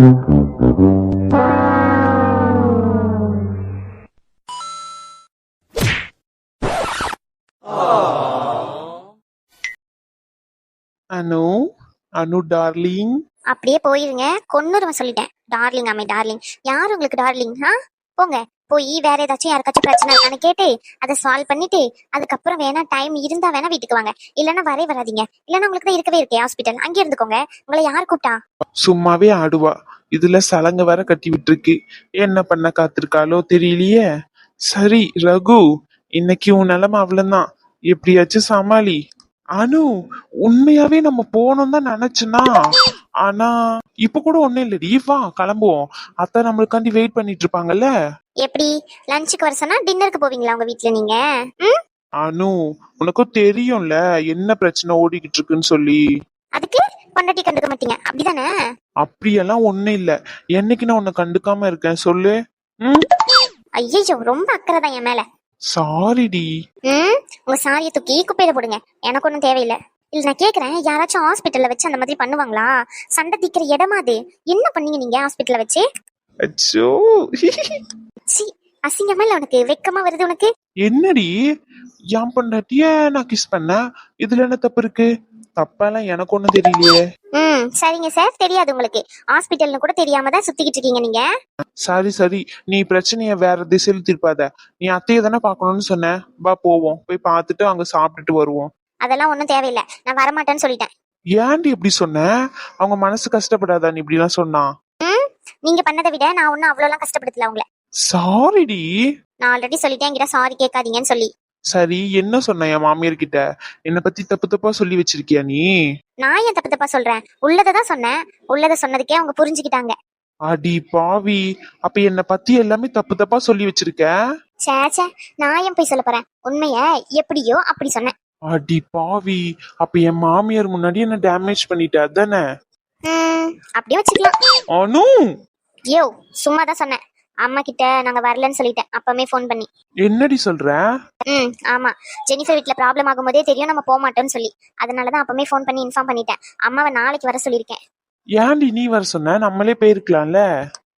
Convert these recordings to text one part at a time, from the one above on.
அனு அனு darling. அப்படியே போயிருங்க. கொன்னுருவன் சொல்லிட்டேன். டார்லிங் அம்மை டார்லிங். யார் உங்களுக்கு டார்லிங்? ஆ? போங்க. போய் வேற ஏதாச்சும் யாருக்காச்சும் பிரச்சனை இருக்கான்னு கேட்டு அதை சால்வ் பண்ணிட்டு அதுக்கப்புறம் வேணா டைம் இருந்தா வேணா வீட்டுக்கு வாங்க. இல்லைன்னா வரே வராதீங்க. இல்லைன்னா உங்களுக்கு தான் இருக்கவே இருக்கே ஹாஸ்பிட்டல் அங்கே இருந்துக்கோங்க. உங்களை யார் கூப்பிட்டா? சும்மாவே ஆடுவா. இதுல சலங்க வேற கட்டி விட்டுருக்கு. என்ன பண்ண காத்திருக்காளோ தெரியலையே. சரி ரகு இன்னைக்கு உன் நிலைமை அவ்வளவுதான். எப்படியாச்சும் சமாளி. அனு உண்மையாவே நம்ம போனோம் தான் நினைச்சுனா? ஆனா இப்ப கூட ஒண்ணும் இல்லடி. வா கிளம்புவோம். அத்தை நம்மளுக்காண்டி வெயிட் பண்ணிட்டு இருப்பாங்கல்ல எப்படி? லஞ்சுக்கு வர சொன்னா டின்னருக்கு போவீங்களா உங்க வீட்ல நீங்க? ம்? அனு உனக்கும் தெரியும்ல. என்ன பிரச்சனை ஓடிக்கிட்டு இருக்குன்னு சொல்லி. அதுக்கு பொண்டாட்டி கண்டுக்க மாட்டீங்க. அப்படிதானே? அப்படியெல்லாம் ஒண்ணும் இல்ல. என்னைக்கு நான் உன்னை கண்டுக்காம இருக்கேன்? சொல்லு. ம்? ஐயோ ரொம்ப அக்கறை தான் என் மேல. சாரிடி ம்? உங்க சாரியை தூக்கி குப்பையில போடுங்க. எனக்கு ஒன்றும் தேவையில்லை. இல்ல நான் கேக்குறேன். யாராச்சும் ஹாஸ்பிட்டல்ல வச்சு அந்த மாதிரி பண்ணுவாங்களா? சண்டை தீக்கிற இடமா அது? என்ன பண்ணீங்க நீங்க ஹாஸ்பிட்டல்ல வச்சு? அச்சோ. சி அசிங்கமா இல்ல உனக்கு? வெக்கமா வருது உனக்கு? என்னடி? என் பொண்டாட்டிய நான் கிஸ் பண்ணேன் இதுல என்ன தப்பு இருக்கு? தப்பெல்லாம் எனக்கு ஒண்ணும் தெரியலையே. ம் சரிங்க சார். தெரியாது உங்களுக்கு. ஹாஸ்பிட்டல்னு கூட தெரியாம தான் சுத்திக்கிட்டு இருக்கீங்க நீங்க. சரி சரி. நீ பிரச்சனைய வேற திசையில் திருப்பாத. நீ அத்தைய தானே பார்க்கணும்னு சொன்ன. வா போவோம். போய் பார்த்துட்டு அங்க சாப்பிட்டுட்டு வருவோம். அதெல்லாம் ஒன்றும் தேவையில்லை. நான் வரமாட்டேன்னு சொல்லிட்டேன். ஏன்டி இப்படி சொன்ன? அவங்க மனசு கஷ்டப்படாதா நீ இப்படி எல்லாம் சொன்னா? ம் நீங்க பண்ணதை விட நான் ஒன்றும் அவ்வளோலாம் கஷ்டப்படுத்தல உங்களை சாரிடி நான் ஆல்ரெடி சொல்லிட்டேன் என்கிட்ட சாரி கேட்காதீங்கன்னு சொல்லி. சரி என்ன சொன்ன என் மாமியார் கிட்ட என்னை பத்தி தப்பு தப்பா சொல்லி வச்சிருக்கியா நீ? நான் ஏன் தப்பு தப்பா சொல்றேன்? உள்ளதை தான் சொன்னேன். உள்ளதை சொன்னதுக்கே அவங்க புரிஞ்சுக்கிட்டாங்க. அடி பாவி. அப்ப என்ன பத்தி எல்லாமே தப்பு தப்பா சொல்லி வச்சிருக்க? சே சே நான் ஏன் போய் சொல்ல போறேன்? உண்மைய எப்படியோ அப்படி சொன்னேன். அடி பாவி. அப்ப என் மாமியார் முன்னாடி என்ன டேமேஜ் பண்ணிட்ட அதானே? ம், அப்படியே வச்சுக்கலாம். அனு! யோ சும்மா தான் சொன்னேன். அம்மா கிட்ட நாங்க வரலன்னு சொல்லிட்டேன். அப்பமே ஃபோன் பண்ணி. என்னடி சொல்ற? ம் ஆமா. ஜெனிஃபர் வீட்ல ப்ராப்ளம் ஆகும்போதே தெரியும் நம்ம போக மாட்டோம்னு சொல்லி. அதனால தான் அப்பமே ஃபோன் பண்ணி இன்ஃபார்ம் பண்ணிட்டேன். அம்மாவை நாளைக்கு வர சொல்லியிருக்கேன். ஏன்டி நீ வர சொன்ன? நம்மளே போயிருக்கலாம்ல?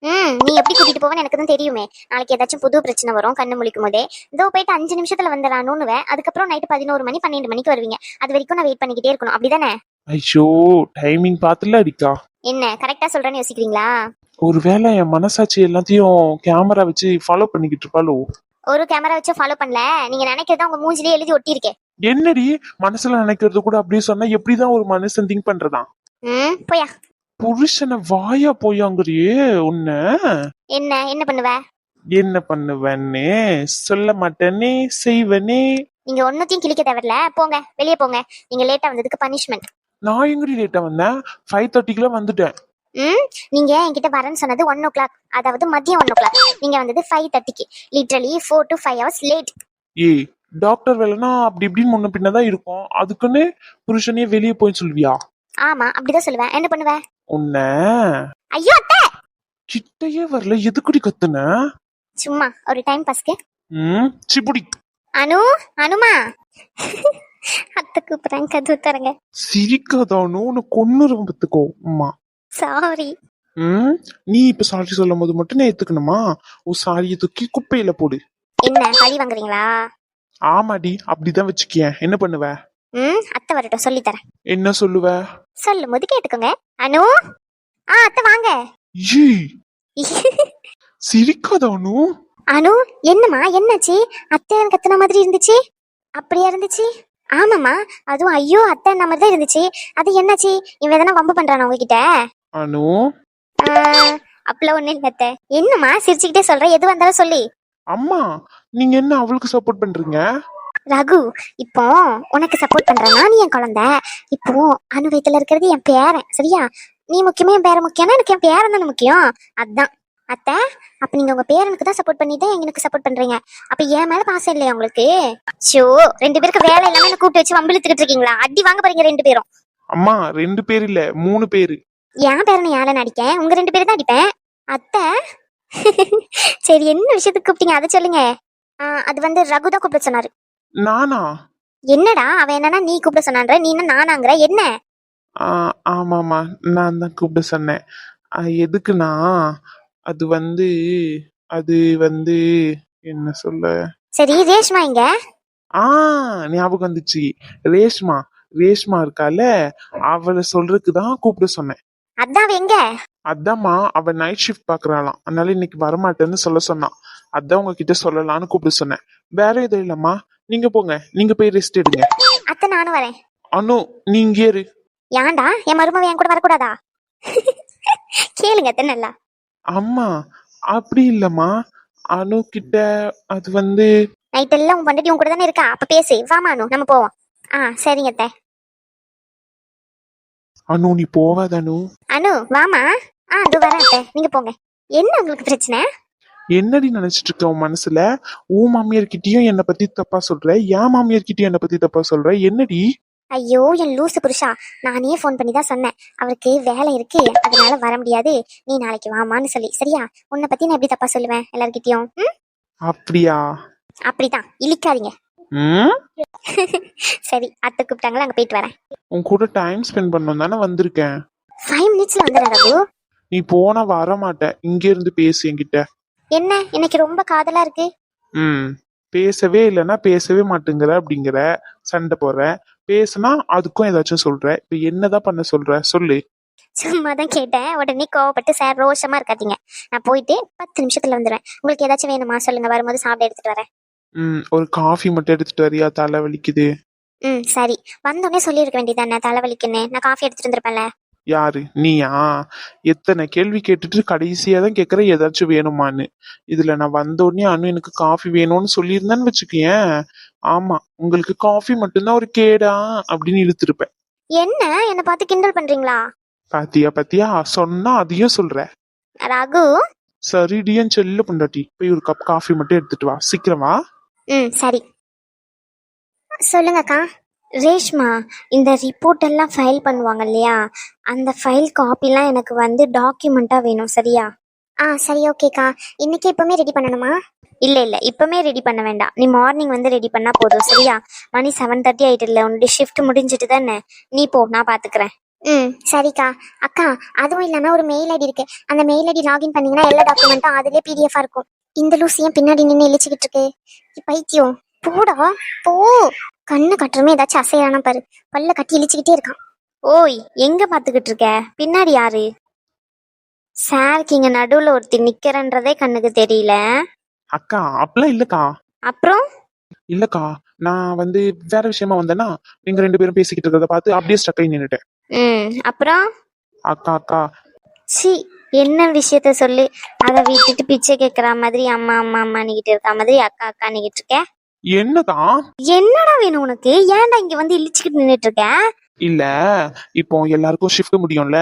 ம் நீ எப்படி கூட்டிட்டு போவேன்னு எனக்கு தான் தெரியுமே. நாளைக்கு ஏதாச்சும் புது பிரச்சனை வரும் கண்ணு முழிக்கும் போதே. இதோ போயிட்டு அஞ்சு நிமிஷத்துல வந்துடலான்னு அதுக்கப்புறம் நைட்டு பதினோரு மணி பன்னெண்டு மணிக்கு வருவீங்க. அது வரைக்கும் நான் வெயிட் பண்ணிக்கிட்டே இருக்கணும். அப்படிதானே? ஐயோ டைமிங் பார்த்துல அடிக்கா. என்ன கரெக்டா சொல்றேன்னு யோசிக்கிறீங்களா? ஒருவேளை என் மனசாட்சி எல்லாத்தையும் கேமரா வச்சு ஃபாலோ பண்ணிக்கிட்டு இருப்பாளோ? ஒரு கேமரா வச்சு ஃபாலோ பண்ணல? நீங்க நினைக்கிறதா உங்க மூஞ்சிலே எழுதி ஒட்டியிருக்கேன். என்னடி? மனசுல நினைக்கிறது கூட அப்படியே சொன்னா எப்படிதான் ஒரு மனுஷன் திங்க் பண்றதா ம் போயா. புருஷனை வாயா போயாங்கிறியே உன்ன? என்ன என்ன பண்ணுவ? என்ன பண்ணுவேன்னு சொல்ல மாட்டேனே செய்வனே. நீங்க ஒன்னத்தையும் கிழிக்க தேவையில்ல. போங்க வெளியே போங்க. நீங்க லேட்டா வந்ததுக்கு பனிஷ்மெண்ட் நான் எங்கடி லேட்டா வந்தேன்? ஃபைவ் தேர்ட்டிக்குலாம் வந்துட்டேன். ம் நீங்க என்கிட்ட வரேன்னு சொன்னது ஒன் ஓ கிளாக் அதாவது மதியம் ஒன் ஓ கிளாக் நீங்க வந்தது ஃபைவ் தேர்ட்டிக்கு literally four to five hours late ஏய் டாக்டர் வேலைனா அப்படி இப்படின்னு முன்ன பின்னதான் இருக்கும். அதுக்குன்னு புருஷனே வெளியே போய் சொல்வியா ஆமா அப்படிதான் சொல்லுவேன். என்ன பண்ணுவ? உன்ன? ஐயோ அத்தை! கிட்டயே வரல. எதுக்குடி கத்துன? சும்மா ஒரு டைம் பாஸ்க்கு ம் சிப்புடி அனு அனுமா. அத்தை கூப்பிடுறேன் கதவு தரங்க சிரிக்காதானோ உன்னை கொன்னுரும் பத்துக்கோ அம்மா. சாரி ம் நீ இப்ப சாரி சொல்லும் போது மட்டும் நான் ஏத்துக்கணுமா? ஓ சாரியை தூக்கி குப்பையில போடு. என்ன பழி வாங்குறீங்களா? ஆமாடி அப்படிதான் வச்சுக்கியேன். என்ன பண்ணுவ? ம் அத்தை வரட்டும் சொல்லி தரேன் என்ன சொல்லுவ? சொல்லும் போது கேட்டுக்கோங்க. அனு? ஆ அத்தை வாங்க. ஏய்! சிரிக்காதானோ அனு. என்னம்மா என்னாச்சு? அத்தை கத்துன மாதிரி இருந்துச்சு. அப்படியா இருந்துச்சு? ஆமாம்மா அதுவும் ஐயோ அத்தை மாதிரி தான் இருந்துச்சு. அது என்னாச்சு? இவன் எதனா வம்பு பண்றானா உங்ககிட்ட? அனு? ஆஹ், அப்பெல்லாம் ஒண்ணு இல்ல அத்தை. என்னம்மா சிரிச்சுக்கிட்டே சொல்ற? எது வந்தாலும் சொல்லி. அம்மா நீங்க என்ன அவளுக்கு சப்போர்ட் பண்றீங்க? ரகு இப்போ உனக்கு சப்போர்ட் பண்றேன்னா நீ என் குழந்தை. இப்போ அணு வயித்துல இருக்கிறது என் பேரன். சரியா? நீ முக்கியமா என் பேரன் முக்கியம்னா எனக்கு என் பேரன் தானே முக்கியம். அதான். அத்தை அப்ப நீங்க உங்க பேரனுக்கு தான் சப்போர்ட் பண்ணிட்டு எனக்கு சப்போர்ட் பண்றீங்க. அப்ப என் மேல பாசம் இல்லையா உங்களுக்கு? ஷோ ரெண்டு பேருக்கு வேலை இல்லாம என்ன கூப்பிட்டு வச்சு வம்பிழுத்துக்கிட்டு இருக்கீங்களா? அடி வாங்க போறீங்க ரெண்டு பேரும். அம்மா ரெண்டு பேர் இல்ல மூணு பேரு. என் பேரனை யாரை அடிப்பேன் உங்க ரெண்டு பேரும் தான் அடிப்பேன். அத்தை. சரி என்ன விஷயத்துக்கு கூப்பிட்டீங்க? அதை சொல்லுங்க. அது வந்து ரகு தான் கூப்பிட சொன்னாரு. நானா? என்னடா அவன் என்னன்னா நீ கூப்பிட சொன்னான்ற நீ என்ன நானாங்கிற என்ன? ஆமாமா நான் தான் கூப்பிட சொன்னேன். எதுக்குன்னா அது வந்து அது வந்து என்ன சொல்ல? சரி ரேஷ்மா இங்க? ஆ ஞாபகம் வந்துச்சு. ரேஷ்மா ரேஷ்மா இருக்கால அவளை சொல்றதுக்கு தான் கூப்பிட சொன்னேன். அதான் எங்க? அதாம்மா அவ நைட் ஷிஃப்ட் பாக்குறாளாம். அதனால இன்னைக்கு வரமாட்டேன்னு சொல்ல சொன்னான். அதான் உங்ககிட்ட சொல்லலாம்னு கூப்பிட சொன்னேன். வேற எதுவும் இல்லம்மா. நீங்க போங்க. நீங்க போய் ரெஸ்ட் எடுங்க. அத்தை நானும் வரேன். அனு நீ இங்கே இரு. ஏன்டா? என் மருமவ என் கூட வரக்கூடாதா? கேளுங்க அத்தை நல்லா. அம்மா அப்படி இல்லம்மா. அனு கிட்ட அது வந்து நைட் எல்லாம் உன் பண்டடி உன் கூட தானே இருக்கா? அப்ப பேசு. வாமா அனு. நம்ம போவோம். ஆ சரிங்க அத்தை. அனு நீ போவாத அனு. அனு வாமா. ஆ அது வரேன் அத்தை. நீங்க போங்க. என்ன உங்களுக்கு பிரச்சனை? என்னடி நினைச்சிட்டு இருக்க உன் மனசுல? உன் மாமியார் கிட்டயும் என்னை பத்தி தப்பா சொல்ற? என் மாமியார் கிட்டயும் என்னை பத்தி தப்பா சொல்ற? என்னடி? ஐயோ என் லூசு புருஷா. நானே ஃபோன் பண்ணி தான் சொன்னேன். அவருக்கு வேலை இருக்கு. அதனால வர முடியாது. நீ நாளைக்கு வாமான்னு சொல்லி. சரியா? உன்னை பத்தி நான் எப்படி தப்பா சொல்லுவேன் எல்லார்கிட்டயும்? ம்? அப்படியா? அப்படிதான். இழிக்காதீங்க. ம்? சரி அத்தை கூப்பிட்டாங்களா? அங்க போயிட்டு வரேன். உன் கூட டைம் ஸ்பெண்ட் பண்ணணும் தானே வந்திருக்கேன். ஃபைவ் மினிட்ஸ்ல வந்துடுறேன் ரகு. நீ போனா வர மாட்ட இங்க இருந்து பேசு என்கிட்ட. என்ன? இன்னைக்கு ரொம்ப காதலா இருக்கு. ம். பேசவே இல்லைன்னா பேசவே மாட்டேங்கிற அப்படிங்கிற சண்டை போடுற. பேசுனா அதுக்கும் ஏதாச்சும் சொல்ற. இப்ப என்னதான் பண்ண சொல்ற? சொல்லு. சும்மா தான் கேட்டேன். உடனே கோவப்பட்டு சார் ரோஷமா இருக்காதீங்க. நான் போயிட்டு பத்து நிமிஷத்துல வந்துடுவேன் உங்களுக்கு ஏதாச்சும் வேணுமா? சொல்லுங்க. வரும்போது சாப்பிட எடுத்துட்டு வரேன். ம். ஒரு காஃபி மட்டும் எடுத்துட்டு வரியா? தலை வலிக்குது. ம். சரி. வந்தோடனே சொல்லியிருக்க வேண்டியதானே தலைவலிக்குன்னு நான் காஃபி எடுத்துட்டு வந்திருப்பேன்ல. யாரு? நீயா? எத்தனை கேள்வி கேட்டுட்டு கடைசியா தான் கேக்குற ஏதாச்சும் வேணுமான்னு. இதுல நான் வந்த உடனே அனு எனக்கு காஃபி வேணும்னு சொல்லியிருந்தேன்னு வச்சுக்கேன் ஆமா உங்களுக்கு காஃபி மட்டும்தான் ஒரு கேடா? அப்படின்னு இழுத்திருப்பேன். என்ன? என்னை பார்த்து கிண்டல் பண்றீங்களா? பாத்தியா பாத்தியா? சொன்னா அதையும் சொல்ற. ரகு? சரிடியன் செல்ல பொண்டாட்டி. போய் ஒரு கப் காஃபி மட்டும் எடுத்துட்டு வா. சீக்கிரம் வா. ம் சரி. சொல்லுங்கக்கா. ரேஷ்மா இந்த ரிப்போர்ட் எல்லாம் ஃபைல் பண்ணுவாங்க இல்லையா? அந்த ஃபைல் காப்பிலாம் எனக்கு வந்து டாக்குமெண்ட்டாக வேணும் சரியா? ஆ சரி ஓகேக்கா. இன்னைக்கு இப்பவுமே ரெடி பண்ணணுமா? இல்ல இல்ல. இப்பவுமே ரெடி பண்ண வேண்டாம். நீ மார்னிங் வந்து ரெடி பண்ணா போதும் சரியா? மணி செவன் தேர்ட்டி ஆயிட்டு இல்ல உன்னுடைய ஷிஃப்ட் முடிஞ்சிட்டு தானே? நீ போ நான் பாத்துக்கிறேன். ம் சரிக்கா. அக்கா அதுவும் இல்லாம ஒரு மெயில் ஐடி இருக்கு. அந்த மெயில் ஐடி லாகின் பண்ணீங்கன்னா எல்லா டாக்குமெண்ட்டும் அதுலயே பிடிஎஃபா இருக்கும். இந்த லூசி ஏன் பின்னாடி நின்று இழிச்சுக்கிட்டு இருக்கு? பைத்தியம். போடா போ. கண்ணு கட்டுறமே ஏதாச்சும் அசையானா பாரு. பல்ல கட்டி இழிச்சுக்கிட்டே இருக்கான். ஓய் எங்க பாத்துக்கிட்டு இருக்க? பின்னாடி யாரு? சாருக்கு இங்க நடுவுல ஒருத்தி நிக்கிறன்றதே கண்ணுக்கு தெரியல. அக்கா அப்பெல்லாம் இல்லக்கா. அப்புறம்? இல்லக்கா நான் வந்து வேற விஷயமா வந்தேன்னா நீங்க ரெண்டு பேரும் பேசிக்கிட்டு இருக்கிறத பார்த்து அப்படியே ஸ்டக் ஆகி நின்னுட்டேன். ம் அப்புறம்? அக்கா அக்கா. சி என்ன விஷயத்த சொல்லு? அதை விட்டுட்டு பிச்சை கேக்குற மாதிரி அம்மா அம்மா அம்மா நிக்கிட்டு இருக்க மாதிரி அக்கா அக்கா நிக்கிட்டு இருக்க? என்னக்கா என்னடா வேணும் உனக்கு? ஏன்டா இங்க வந்து இழிச்சுக்கிட்டு நின்னுட்டு இருக்க இல்ல இப்போ எல்லாருக்கும் ஷிஃப்ட் முடியும்ல?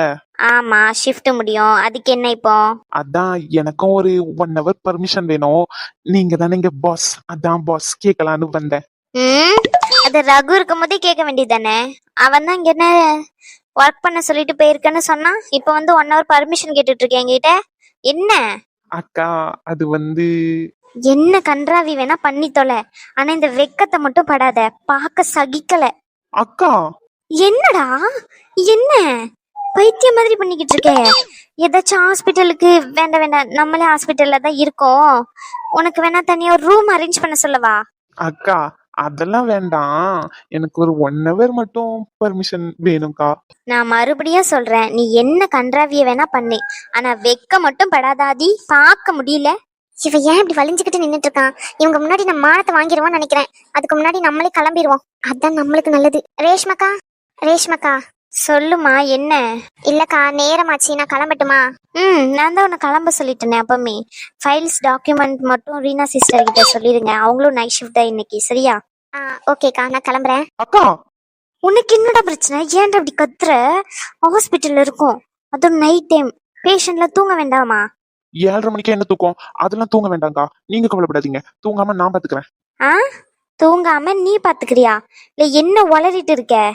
ஆமா ஷிஃப்ட் முடியும். அதுக்கு என்ன இப்போ? அதான் எனக்கும் ஒரு ஒன் ஹவர் பர்மிஷன் வேணும். நீங்க தானே இங்க பாஸ் அதான் பாஸ் கேட்கலான்னு வந்தேன். அது ரகு இருக்கும் போதே கேட்க வேண்டியதானே அவன் தான் இங்க என்ன ஒர்க் பண்ண சொல்லிட்டு போயிருக்கேன்னு சொன்னான். இப்போ வந்து ஒன் ஹவர் பர்மிஷன் கேட்டுட்டு இருக்கேன் என்கிட்ட? என்ன? அக்கா அது வந்து என்ன கன்றாவி வேணா பண்ணி தொலை. ஆனா இந்த வெக்கத்தை மட்டும் படாத. பார்க்க சகிக்கல. அக்கா. என்னடா? என்ன? பைத்தியம் மாதிரி பண்ணிக்கிட்டு இருக்க. ஏதாச்சும் ஹாஸ்பிட்டலுக்கு வேண்டாம் வேண்டாம் நம்மளே ஹாஸ்பிட்டல்ல தான் இருக்கோம். உனக்கு வேணா தனியா ஒரு ரூம் அரேஞ்ச் பண்ண சொல்லவா? அக்கா அதெல்லாம் வேண்டாம். எனக்கு ஒரு ஒன் ஹவர் மட்டும் பர்மிஷன் வேணும்க்கா. நான் மறுபடியும் சொல்றேன். நீ என்ன கன்றாவிய வேணா பண்ணு. ஆனா வெக்க மட்டும் படாதாதி பார்க்க முடியல. இவ ஏன் இப்படி வலிஞ்சுக்கிட்டு நின்னுட்டு இருக்கான் இவங்க முன்னாடி நம்ம மானத்தை வாங்கிடுவோம்னு நினைக்கிறேன். அதுக்கு முன்னாடி நம்மளே கிளம்பிடுவோம் அதான் நம்மளுக்கு நல்லது. ரேஷ்மக்கா? ரேஷ்மக்கா சொல்லுமா என்ன? இல்லக்கா நேரமாச்சு நான் கிளம்பட்டுமா? ம் நான் தான் உன்னை கிளம்ப சொல்லிட்டேனே அப்பமே. ஃபைல்ஸ் டாக்குமெண்ட் மட்டும் ரீனா சிஸ்டர் கிட்ட சொல்லிடுங்க அவங்களும் நைட் ஷிஃப்ட் தான் இன்னைக்கு சரியா? ஆ ஓகேக்கா நான் கிளம்புறேன். அக்கா! உனக்கு என்னடா பிரச்சனை? ஏன்டா அப்படி கத்துற? ஹாஸ்பிட்டல்ல இருக்கும். அதுவும் நைட் டைம் பேஷண்ட்ல தூங்க வேண்டாமா? ஏழரை மணிக்கே என்ன தூக்கம்? அதெல்லாம் தூங்க வேண்டாம்க்கா. நீங்க கவலைப்படாதீங்க. தூங்காம நான் பாத்துக்கிறேன். ஆ? தூங்காம நீ பாத்துக்கிறியா? இல்ல என்ன உளறிட்டு இருக்க?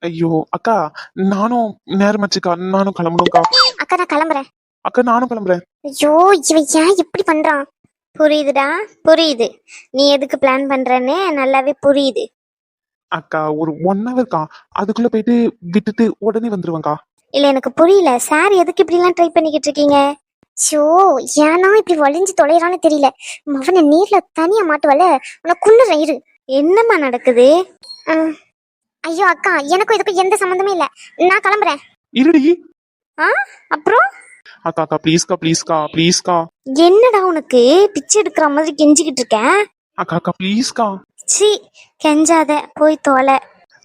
ஐயோ அக்கா நானும் நேரமாச்சுக்கா நானும் கிளம்பணும்க்கா. அக்கா நான் கிளம்புறேன். அக்கா நானும் கிளம்புறேன். ஐயோ இவன் ஏன் இப்படி பண்றான்? புரியுதுடா? புரியுது. நீ எதுக்கு பிளான் பண்றன்னு நல்லாவே புரியுது. அக்கா ஒரு ஒன் ஹவர்க்கா அதுக்குள்ள போயிட்டு விட்டுட்டு உடனே வந்துருவேன்க்கா. இல்ல எனக்கு புரியல. சார் எதுக்கு இப்படிலாம் ட்ரை பண்ணிக்கிட்டு இருக்கீங்க? ஷோ ஏன்னா இப்படி வலிஞ்சு தொலைறான்னு தெரியல. மவனை நீர்ல தனியா மாட்டுவல உனக்குள்ள இரு. என்னம்மா நடக்குது? ஐயோ அக்கா எனக்கும் இதுக்கும் எந்த சம்மந்தமே இல்ல. நான் கிளம்புறேன். இருடி. அப்புறம்? அக்கா அக்கா ப்ளீஸ்க்கா ப்ளீஸ்க்கா ப்ளீஸ்க்கா என்னடா உனக்கு? பிச்சை எடுக்கிற மாதிரி கெஞ்சிக்கிட்டு இருக்கேன். அக்கா அக்கா ப்ளீஸ்க்கா சி கெஞ்சாத போய் தோலை.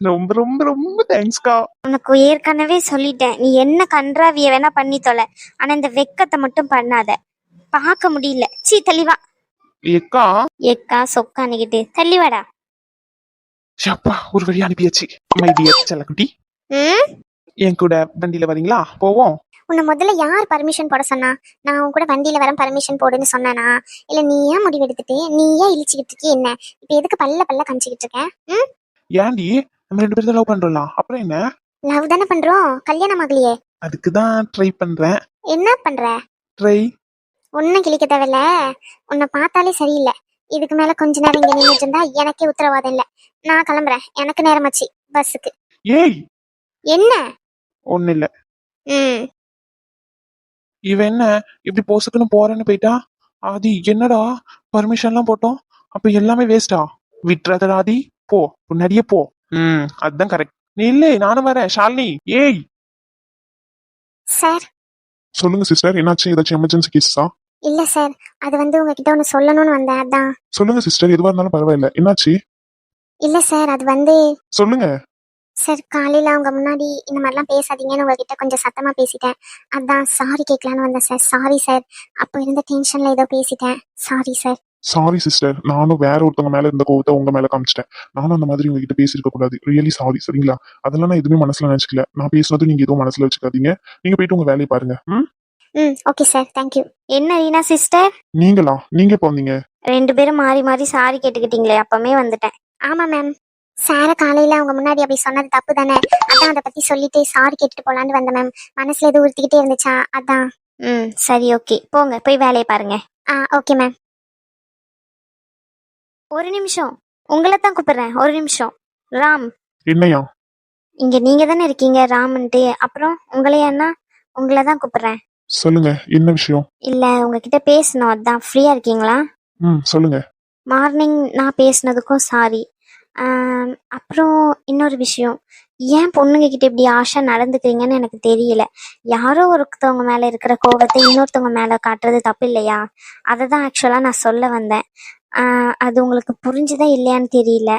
ரொம்ப ரொம்ப ரொம்ப தேங்க்ஸ்க்கா உனக்கு ஏற்கனவே சொல்லிட்டேன். நீ என்ன கன்றாவிய வேணா பண்ணி தொலை. ஆனா இந்த வெக்கத்தை மட்டும் பண்ணாத. பார்க்க முடியல. சீ தள்ளிவா ஏக்கா? எக்கா சொக்கானிக்கிட்டு தள்ளிவாடா ஷப்பா ஒரு வழி அனுப்பியாச்சு. மை டியர் செல்லக்குட்டி. ம்? என் கூட வண்டியில வரீங்களா போவோம். உன்னை முதல்ல யார் பர்மிஷன் போட சொன்னா? நான் உன் கூட வண்டியில வர பர்மிஷன் போடுன்னு சொன்னானா? இல்ல நீ ஏன் முடிவு எடுத்துட்டு நீ ஏன் இழிச்சுக்கிட்டு இருக்கே என்ன? இப்ப எதுக்கு பல்ல பல்ல காமிச்சுக்கிட்டு இருக்க? ஏன்டி? நம்ம ரெண்டு பேரும் தான் லவ் பண்றோம்ல அப்புறம் என்ன? லவ் தானே பண்றோம். கல்யாணம் ஆகலையே. அதுக்கு தான் ட்ரை பண்றேன். என்ன பண்ற? ட்ரை ஒன்னும் கிழிக்க தேவையில்ல. உன்னை பார்த்தாலே சரியில்லை. இதுக்கு மேல கொஞ்ச நேரம் இங்க நின்றுட்டு இருந்தா எனக்கே உத்தரவாதம் இல்ல. நான் கிளம்புறேன். எனக்கு நேரமாச்சு பஸ்ஸுக்கு. ஏய்! என்ன? ஒண்ணு இல்ல. ம். இவன் என்ன? இப்படி போசுக்குன்னு போறேன்னு போயிட்டா? ஆதி என்னடா? பர்மிஷன்லாம் போட்டோம். அப்ப எல்லாமே வேஸ்டா விட்டுறாதடா ஆதி. போ. முன்னாடியே போ. ம் அதுதான் கரெக்ட் நீ இல்லை நானும் வரேன். ஷாலினி ஏய். சார். சொல்லுங்க சிஸ்டர் என்னாச்சு? ஏதாச்சும் எமர்ஜென்சி கேஸா இல்ல சார். அது வந்து உங்ககிட்ட ஒன்று சொல்லணும்னு வந்தேன் அதான். சொல்லுங்க சிஸ்டர் எதுவா இருந்தாலும் பரவாயில்ல. என்னாச்சு? இல்ல சார். அது வந்து சொல்லுங்க. சார் காலையில அவங்க முன்னாடி இந்த மாதிரிலாம் பேசாதீங்கன்னு உங்ககிட்ட கொஞ்சம் சத்தமா பேசிட்டேன். அதான் சாரி கேட்கலான்னு வந்தேன் சார். Sorry sir. அப்போ இருந்த டென்ஷன்ல ஏதோ பேசிட்டேன். Sorry sir. சாரி சிஸ்டர் நானும் வேற ஒருத்தவங்க மேல இருந்த கோவத்தை உங்க மேல காமிச்சிட்டேன். நானும் அந்த மாதிரி உங்ககிட்ட பேசியிருக்க கூடாது. ரியலி சாரி சரிங்களா? அதெல்லாம் நான் எதுவுமே மனசுல நினைச்சுக்கல. நான் பேசுனதும் நீங்க எதுவும் மனசுல வச்சுக்காதீங்க. நீங்க போயிட்டு உங்க வேலையை பாருங்க. ம்? ம் ஓகே சார் தேங்க்யூ என்ன ரீனா சிஸ்டர் நீங்களா? நீங்க எப்போ வந்தீங்க? ரெண்டு பேரும் மாறி மாறி சாரி கேட்டுக்கிட்டீங்களே. அப்பமே வந்துட்டேன். ஆமா மேம் சார காலையில அவங்க முன்னாடி அப்படி சொன்னது தப்பு தானே? அதான் அதை பத்தி சொல்லிட்டு சாரி கேட்டுட்டு போலான்னு வந்தேன் மேம் மனசுல எதுவும் உறுத்திக்கிட்டே இருந்துச்சா? அதான். ம் சரி ஓகே போங்க போய் வேலையை பாருங்க. ஆ ஓகே மேம் ஒரு நிமிஷம். உங்களை தான் கூப்பிடுறேன். ஒரு நிமிஷம். ராம். என்னையா? இங்க நீங்க தானே இருக்கீங்க ராம்ன்ட்டு. அப்புறம் உங்களையாண்ணா உங்களை தான் கூப்பிடுறேன். சொல்லுங்க என்ன விஷயம்? இல்ல உங்ககிட்ட பேசணும். அதான் ஃப்ரீயா இருக்கீங்களா? ம் சொல்லுங்க. மார்னிங் நான் பேசுனதுக்கும் சாரி அப்புறம் இன்னொரு விஷயம். ஏன் பொண்ணுங்க கிட்ட இப்படி ஆஷா நடந்துக்கிறீங்கன்னு எனக்கு தெரியல. யாரோ ஒருத்தவங்க மேல இருக்கிற கோவத்தை இன்னொருத்தவங்க மேல காட்டுறது தப்பு இல்லையா? அதை தான் ஆக்சுவலா நான் சொல்ல வந்தேன். அது உங்களுக்கு புரிஞ்சுதா இல்லையான்னு தெரியல.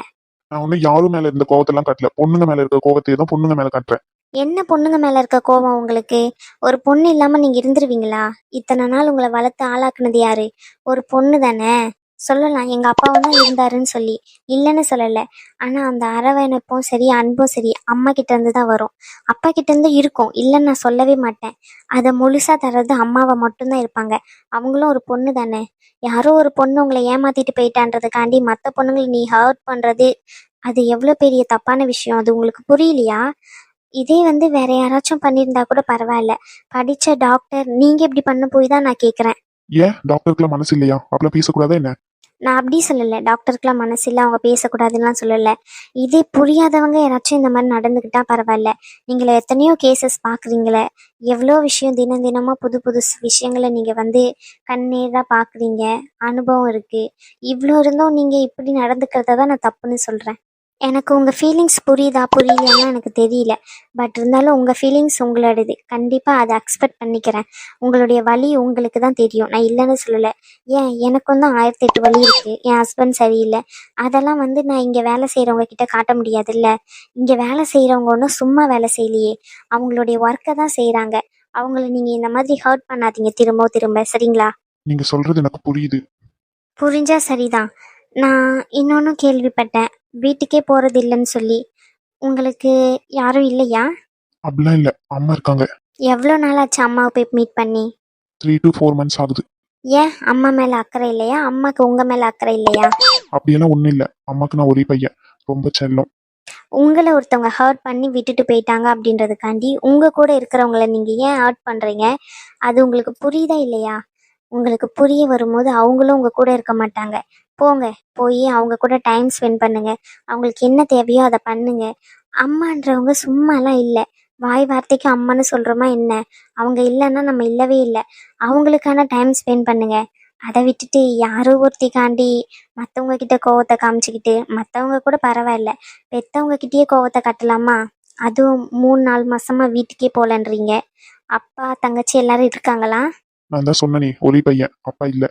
நான் ஒன்னும் யாரும் மேல இருந்த கோவத்தெல்லாம் காட்டல. பொண்ணுங்க மேல இருக்க கோவத்தை தான் பொண்ணுங்க மேல காட்டுறேன். என்ன பொண்ணுங்க மேல இருக்க கோவம் உங்களுக்கு? ஒரு பொண்ணு இல்லாம நீங்க இருந்துருவீங்களா? இத்தனை நாள் உங்களை வளர்த்து ஆளாக்குனது யாரு? ஒரு பொண்ணு தானே சொல்லலாம். எங்கள் அப்பாவும் தான் இருந்தாருன்னு சொல்லி. இல்லைன்னு சொல்லலை. ஆனால் அந்த அரவணைப்பும் சரி அன்பும் சரி அம்மா கிட்டேருந்து தான் வரும். அப்பா கிட்டேருந்து இருக்கும். இல்லைன்னு நான் சொல்லவே மாட்டேன். அதை முழுசாக தர்றது அம்மாவை மட்டும்தான் இருப்பாங்க. அவங்களும் ஒரு பொண்ணு தானே. யாரோ ஒரு பொண்ணு உங்களை ஏமாத்திட்டு போயிட்டான்றதுக்காண்டி மற்ற பொண்ணுங்களை நீ ஹர்ட் பண்ணுறது அது எவ்வளோ பெரிய தப்பான விஷயம்? அது உங்களுக்கு புரியலையா? இதே வந்து வேற யாராச்சும் பண்ணியிருந்தா கூட பரவாயில்ல. படித்த டாக்டர் நீங்கள் இப்படி பண்ண போய் தான் நான் கேட்குறேன் ஏன்? டாக்டருக்குலாம் மனசு இல்லையா? அப்படிலாம் பேசக்கூடாதா என்ன? நான் அப்படி சொல்லல. டாக்டருக்குலாம் மனசு இல்லை அவங்க பேசக்கூடாதுலாம் சொல்லல. இதே புரியாதவங்க யாராச்சும் இந்த மாதிரி நடந்துக்கிட்டா பரவாயில்ல. நீங்கள எத்தனையோ கேசஸ் பார்க்குறீங்களே எவ்வளோ விஷயம் தினம் தினமாக புது புது விஷயங்களை நீங்கள் வந்து கண்ணீராக பார்க்குறீங்க அனுபவம் இருக்குது இவ்வளோ இருந்தும் நீங்கள் இப்படி நடந்துக்கிறத தான் நான் தப்புன்னு சொல்கிறேன் எனக்கு உங்க ஃபீலிங்ஸ் புரியுதா புரியலையான்னு எனக்கு தெரியல. பட் இருந்தாலும் உங்க ஃபீலிங்ஸ் உங்களோடது கண்டிப்பா அதை அக்செப்ட் பண்ணிக்கிறேன். உங்களுடைய வலி உங்களுக்கு தான் தெரியும். நான் இல்லைன்னு சொல்லல. ஏன்? எனக்கும் தான் ஆயிரத்தி எட்டு வலி இருக்கு. என் ஹஸ்பண்ட் சரியில்லை. அதெல்லாம் வந்து நான் இங்க வேலை செய்யறவங்க கிட்ட காட்ட முடியாதுல்ல. இங்க வேலை செய்யறவங்க ஒன்றும் சும்மா வேலை செய்யலையே. அவங்களுடைய ஒர்க்கை தான் செய்றாங்க. அவங்கள நீங்க இந்த மாதிரி ஹர்ட் பண்ணாதீங்க. திரும்ப திரும்ப. சரிங்களா? நீங்க சொல்றது எனக்கு புரியுது. புரிஞ்சா சரிதான். நான் இன்னொன்னும் கேள்விப்பட்டேன். வீட்டுக்கே போறது இல்லைன்னு சொல்லி. உங்களுக்கு யாரும் இல்லையா? அப்படிலாம் இல்ல. அம்மா இருக்காங்க. எவ்வளோ நாள் ஆச்சு அம்மாவை போய் மீட் பண்ணி? த்ரீ டு ஃபோர் மந்த்ஸ் ஆகுது. ஏன்? அம்மா மேல அக்கறை இல்லையா? அம்மாக்கு உங்க மேல அக்கறை இல்லையா? அப்படியெல்லாம் ஒண்ணும் இல்ல. அம்மாக்கு நான் ஒரே பையன். ரொம்ப செல்லம். உங்களை ஒருத்தவங்க ஹர்ட் பண்ணி விட்டுட்டு போயிட்டாங்க அப்படின்றதுக்காண்டி உங்க கூட இருக்கிறவங்கள நீங்க ஏன் ஹர்ட் பண்றீங்க? அது உங்களுக்கு புரியுதா இல்லையா? உங்களுக்கு புரிய வரும்போது அவங்களும் உங்கள் கூட இருக்க மாட்டாங்க. போங்க போய் அவங்க கூட டைம் ஸ்பெண்ட் பண்ணுங்க. அவங்களுக்கு என்ன தேவையோ அதை பண்ணுங்க. அம்மான்றவங்க சும்மாலாம் இல்லை. வாய் வார்த்தைக்கு அம்மான்னு சொல்கிறோமா என்ன? அவங்க இல்லைன்னா நம்ம இல்லவே இல்லை. அவங்களுக்கான டைம் ஸ்பெண்ட் பண்ணுங்க. அதை விட்டுட்டு யாரோ ஒருத்திக்காண்டி மற்றவங்க கிட்ட கோவத்தை காமிச்சிக்கிட்டு மற்றவங்க கூட பரவாயில்ல. பெத்தவங்க கிட்டேயே கோவத்தை கட்டலாமா? அதுவும் மூணு நாலு மாசமா வீட்டுக்கே போகலன்றீங்க. அப்பா தங்கச்சி எல்லாரும் இருக்காங்களா? நான் தான் சொன்னனே ஒளி பையன் அப்பா இல்ல.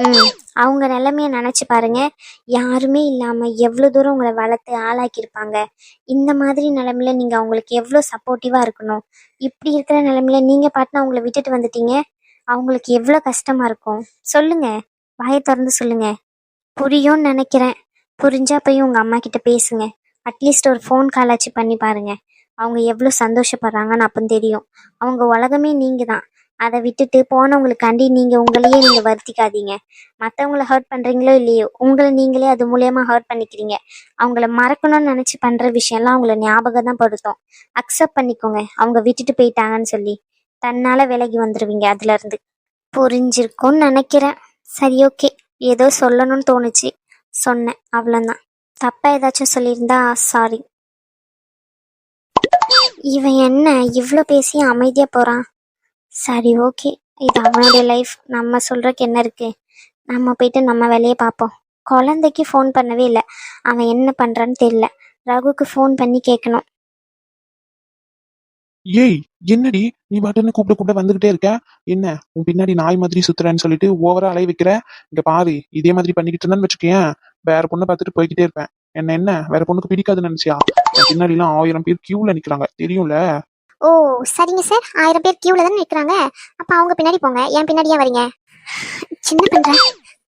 ம் அவங்க நிலைமைய நினைச்சு பாருங்க. யாருமே இல்லாம எவ்வளவு தூரம் உங்களை வளர்த்து ஆளாக்கியிருப்பாங்க. இந்த மாதிரி நிலைமையில நீங்க அவங்களுக்கு எவ்வளவு சப்போர்ட்டிவா இருக்கணும்? இப்படி இருக்கிற நிலைமையில நீங்க பாட்டுனா அவங்கள விட்டுட்டு வந்துட்டீங்க. அவங்களுக்கு எவ்வளவு கஷ்டமா இருக்கும்? சொல்லுங்க. வாயை திறந்து சொல்லுங்க. புரியும்னு நினைக்கிறேன். புரிஞ்சா போய் உங்க அம்மா கிட்ட பேசுங்க. அட்லீஸ்ட் ஒரு ஃபோன் கால் ஆச்சு பண்ணி பாருங்க. அவங்க எவ்வளோ சந்தோஷப்படுறாங்கன்னு அப்போ தெரியும். அவங்க உலகமே நீங்க தான் அதை விட்டுட்டு போனவங்களுக்காண்டி நீங்கள் உங்களையே நீங்கள் வருத்திக்காதீங்க. மற்றவங்கள ஹர்ட் பண்ணுறீங்களோ இல்லையோ உங்களை நீங்களே அது மூலியமாக ஹர்ட் பண்ணிக்கிறீங்க. அவங்கள மறக்கணும்னு நினச்சி பண்ணுற விஷயம்லாம் அவங்கள ஞாபகம் தான் படுத்தும். அக்செப்ட் பண்ணிக்கோங்க. அவங்க விட்டுட்டு போயிட்டாங்கன்னு சொல்லி தன்னால் விலகி வந்துடுவீங்க அதுலேருந்து. புரிஞ்சிருக்கும்னு நினைக்கிறேன். சரி ஓகே ஏதோ சொல்லணும்னு தோணுச்சு. சொன்னேன். அவ்வளோதான் தப்பாக ஏதாச்சும் சொல்லியிருந்தா சாரி இவன் என்ன இவ்வளோ பேசி அமைதியாக போகிறான் சரி ஓகே. இது அவனுடைய லைஃப் நம்ம சொல்றதுக்கு என்ன இருக்கு? நம்ம போயிட்டு நம்ம வேலையை பார்ப்போம். குழந்தைக்கு ஃபோன் பண்ணவே இல்லை. அவன் என்ன பண்றான்னு தெரியல. ரகுக்கு ஃபோன் பண்ணி கேட்கணும். ஏய் என்னடி? நீ பாட்டுன்னு கூப்பிட கூப்பிட வந்துகிட்டே இருக்க? என்ன உன் பின்னாடி நாய் மாதிரி சுத்துறேன்னு சொல்லிட்டு ஓவரா அலை வைக்கிற? இங்க பாரு இதே மாதிரி பண்ணிக்கிட்டு இருந்தான்னு வச்சுக்கேன் வேற பொண்ணை பார்த்துட்டு போய்கிட்டே இருப்பேன். என்ன என்ன? வேற பொண்ணுக்கு பிடிக்காதுன்னு நினைச்சியா? பின்னாடி எல்லாம் ஆயிரம் பேர் கியூல நிக்கிறாங்க. தெரியும்ல? ஓ சரிங்க சார். ஆயிரம் பேர் கியூல தானே நிற்கிறாங்க அப்ப அவங்க பின்னாடி போங்க. என் பின்னாடி ஏன் வரீங்க? சின்ன பண்ற.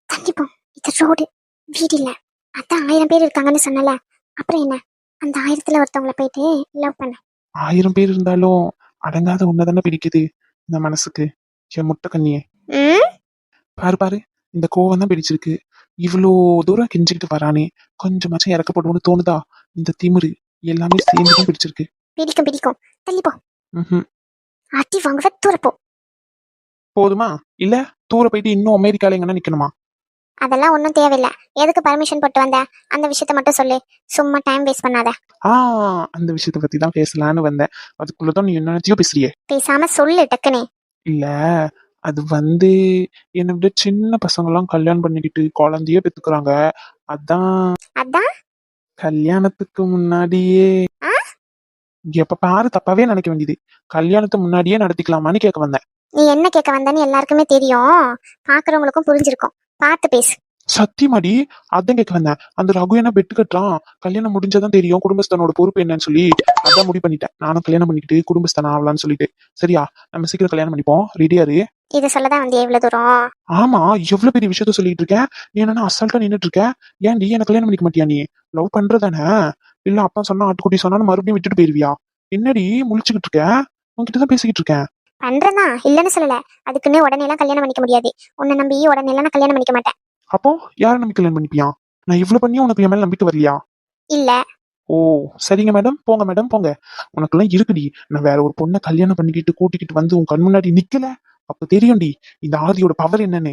தள்ளி போ. இது ரோடு வீடு இல்ல. அதான் ஆயிரம் பேர் இருக்காங்கன்னு சொன்னல அப்புறம் என்ன? அந்த ஆயிரத்துல ஒருத்தவங்கள போயிட்டு லவ் பண்ண. ஆயிரம் பேர் இருந்தாலும் அடங்காத உன்னதானே பிடிக்குது இந்த மனசுக்கு. என் முட்டை கண்ணியே. பாரு பாரு. இந்த கோவம் தான் பிடிச்சிருக்கு. இவ்வளோ தூரம் கெஞ்சிக்கிட்டு வரானே. கொஞ்சமாச்சும் இறக்கப்படுவோன்னு தோணுதா? இந்த திமிரு எல்லாமே சேர்ந்து தான் பிடிச்சிருக்கு. பிடிக்கும் பிடிக்கும். தள்ளி போ. ம்ஹும். அடி வாங்குவ தூர போ. போதுமா? இல்ல தூர போயிட்டு இன்னும் அமெரிக்கால எங்கன்னா நிக்கணுமா? அதெல்லாம் ஒன்றும் தேவையில்ல. எதுக்கு பர்மிஷன் போட்டு வந்த? அந்த விஷயத்த மட்டும் சொல்லு. சும்மா டைம் வேஸ்ட் பண்ணாத. ஆ அந்த விஷயத்த பத்தி தான் பேசலான்னு வந்தேன். அதுக்குள்ளதான் நீ என்ன நினைச்சியோ பேசுறியே. பேசாம சொல்லு டக்குனே இல்ல அது வந்து என்னை விட சின்ன பசங்க எல்லாம் கல்யாணம் பண்ணிக்கிட்டு குழந்தைய பெத்துக்கிறாங்க. அதான் அதான்? கல்யாணத்துக்கு முன்னாடியே? எப்ப பாரு தப்பாவே நினைக்க வேண்டியது. கல்யாணத்துக்கு முன்னாடியே நடத்திக்கலாமான்னு கேட்க வந்தேன். நீ என்ன கேட்க வந்தன்னு எல்லாருக்குமே தெரியும். பாக்குறவங்களுக்கும் புரிஞ்சிருக்கும். பார்த்து பேசு. சத்தியமாடி அதான் கேட்க வந்தேன். அந்த ரகு என்ன பெட்டு கட்டுறான்? கல்யாணம் முடிஞ்சதான் தெரியும். குடும்பஸ்தனோட பொறுப்பு என்னன்னு சொல்லி அதான் முடிவு பண்ணிட்டேன். நானும் கல்யாணம் பண்ணிக்கிட்டு குடும்பஸ்தனம் ஆகலாம்னு சொல்லிட்டு. சரியா நம்ம சீக்கிரம் கல்யாணம் பண்ணிப்போம். ரெடியாரு இதை சொல்லதான் வந்து எவ்வளவு தூரம்? ஆமா எவ்வளவு பெரிய விஷயத்த சொல்லிட்டு இருக்கேன் நீ என்ன அசால்ட்டா நின்னுட்டு இருக்க? ஏன்டி என்ன கல்யாணம் பண்ணிக்க மாட்டியா நீ? லவ் பண்றதானே? இல்ல அப்பா சொன்னா ஆட்டுக்குட்டி சொன்னாலும் மறுபடியும் விட்டுட்டு போயிருவியா? என்னடி முழிச்சுக்கிட்டு இருக்க? உன்கிட்ட தான் பேசிக்கிட்டு இருக்கேன். பண்றேன்னா இல்லன்னு சொல்லல. அதுக்குன்னு உடனே எல்லாம் கல்யாணம் பண்ணிக்க முடியாது. உன்னை நம்பி உடனே எல்லாம் நான் கல்யாணம் பண்ணிக்க மாட்டேன். அப்போ யார நம்பி கல்யாணம் பண்ணிப்பியா? நான் இவ்வளவு பண்ணியும் உனக்கு என் மேல நம்பிக்கை வரலையா? இல்ல. ஓ சரிங்க மேடம் போங்க மேடம் போங்க. உனக்கெல்லாம் இருக்குடி. நான் வேற ஒரு பொண்ணை கல்யாணம் பண்ணிக்கிட்டு கூட்டிக்கிட்டு வந்து உன் கண் முன்னாடி நிக்கல. அப்ப தெரியும்டி இந்த ஆதியோட பவர் என்னன்னு.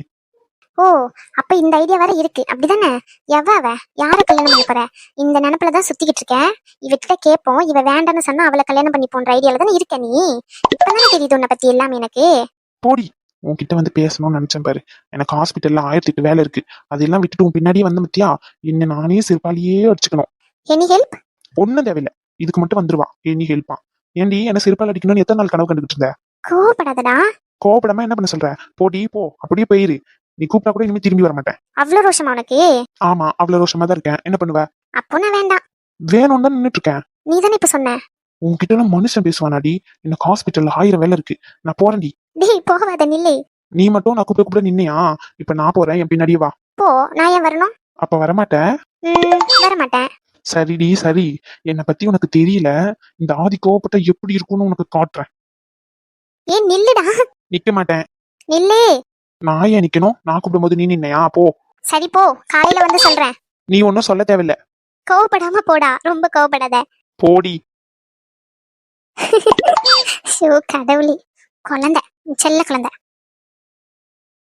ஓ அப்ப இந்த ஐடியா வேற இருக்கு. அப்படிதானே? எவ அவ? யார கல்யாணம் பண்ண போற? இந்த நினப்புல தான் சுத்திக்கிட்டு இருக்கேன் இவகிட்ட கேட்போம் இவ வேண்டாம்னு சொன்னா அவளை கல்யாணம் பண்ணி போன்ற ஐடியால தானே இருக்க நீ? இப்பதானே தெரியுது உன்னை பத்தி எல்லாம் எனக்கு. போடி உன்கிட்ட வந்து பேசணும்னு நினைச்சேன் பாரு. எனக்கு ஹாஸ்பிட்டல்ல ஆயிரத்தி எட்டு வேலை இருக்கு. அதெல்லாம் விட்டுட்டு உன் பின்னாடியே வந்த மத்தியா என்ன நானே சிறுபாலியே அடிச்சுக்கணும். எனி ஹெல்ப் ஒண்ணும் தேவையில்ல. இதுக்கு மட்டும் வந்துருவா. ஏனி ஹெல்ப்பா ஏன்டி என்ன சிறுபால் அடிக்கணும்னு எத்தனை நாள் கனவு கண்டுகிட்டு இருந்த? கோவப்படாதடா. கோபப்படாம என்ன பண்ண சொல்ற? போடி போ. அப்படியே போயிரு. நீ கூப்பிட்டா கூட இனிமே திரும்பி வர மாட்டேன் அவ்வளவு ரோஷமா உனக்கு? ஆமா அவ்வளவு ரோஷமா தான் இருக்கேன். என்ன பண்ணுவ? அப்போ நான் வேண்டாம். வேணும் தான் நின்னுட்டு இருக்கேன். நீ தானே இப்ப சொன்ன? உன்கிட்ட எல்லாம் மனுஷன் பேசுவானாடி. எனக்கு ஹாஸ்பிட்டல்ல ஆயிரம் வேலை இருக்கு. நான் போறேன்டி டேய் போகாத நில்லு. நீ மட்டும் நான் கூப்பிட கூப்பிட நின்னையா? இப்ப நான் போறேன். என் பின்னாடியே வா. போ நான் ஏன் வரணும்? அப்ப வரமாட்டேன். ம், வர மாட்டேன் சரிடி சரி. என்னை பத்தி உனக்கு தெரியல. இந்த ஆதி கோவப்பட்ட எப்படி இருக்கும்னு உனக்கு காட்டுறேன். ஏன் நில்லுடா. நிக்க மாட்டேன். நில்லு. நான் ஏன் நிக்கணும் நான் கூப்பிடும்போது நீ நின்னையா? போ. சரி போ. காலையில வந்து சொல்றேன். நீ ஒன்னும் சொல்ல தேவையில்ல. கோவப்படாம போடா. ரொம்ப கோவப்படாத. போடி. ஷோ கடவுளே. குழந்தை. செல்ல குழந்தை.